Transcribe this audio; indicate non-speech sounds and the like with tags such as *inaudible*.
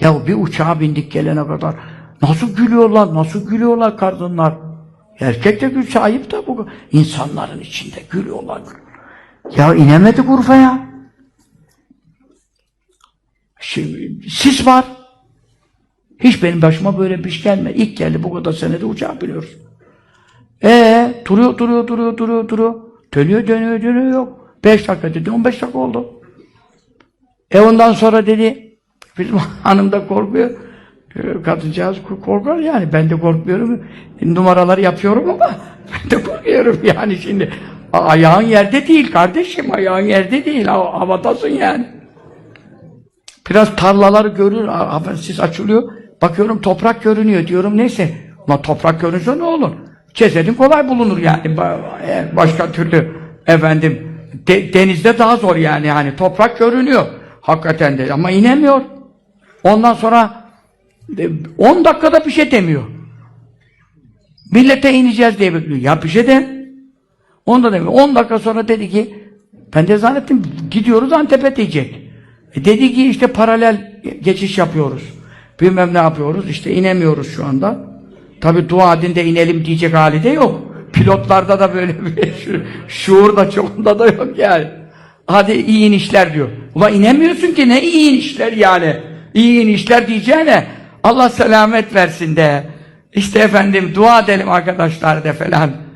Ya bir uçağa bindik gelene kadar nasıl gülüyorlar, nasıl gülüyorlar kadınlar. Erkek de gülse ayıp da bu insanların içinde gülüyorlar. Ya inemedik Urfa'ya. Şimdi sis var. Hiç benim başıma böyle bir şey gelmedi. İlk geldi bu kadar senede uçağa biniyoruz. Ee, duruyor, duruyor, duruyor, duruyor, duruyor. Dönüyor, dönüyor, dönüyor, yok. Beş dakika dedi, on beş dakika oldu. E ondan sonra dedi, bizim *laughs* hanım da korkuyor. Kadıncağız korkar yani, ben de korkmuyorum. Numaralar yapıyorum ama *laughs* ben de korkuyorum yani şimdi. Ayağın yerde değil kardeşim, ayağın yerde değil, ha- havadasın yani. Biraz tarlaları görür, sis açılıyor. Bakıyorum toprak görünüyor diyorum neyse. Ama toprak görünse ne olur? Cesedin kolay bulunur yani. Eğer Başka türlü efendim de- denizde daha zor yani yani toprak görünüyor hakikaten de ama inemiyor. Ondan sonra e, 10 dakikada bir şey demiyor. Millete ineceğiz diye bekliyor. Ya bir şey de. Onda demiyor. 10 dakika sonra dedi ki ben de zannettim gidiyoruz Antep'e diyecek. E dedi ki işte paralel geçiş yapıyoruz. Bilmem ne yapıyoruz. İşte inemiyoruz şu anda. Tabi dua edin de inelim diyecek hali de yok. Pilotlarda da böyle bir *laughs* şu, şuur da çoğunda da yok yani. Hadi iyi inişler diyor. Ulan inemiyorsun ki ne iyi inişler yani. İyi inişler diyeceğine Allah selamet versin de. İşte efendim dua edelim arkadaşlar de falan.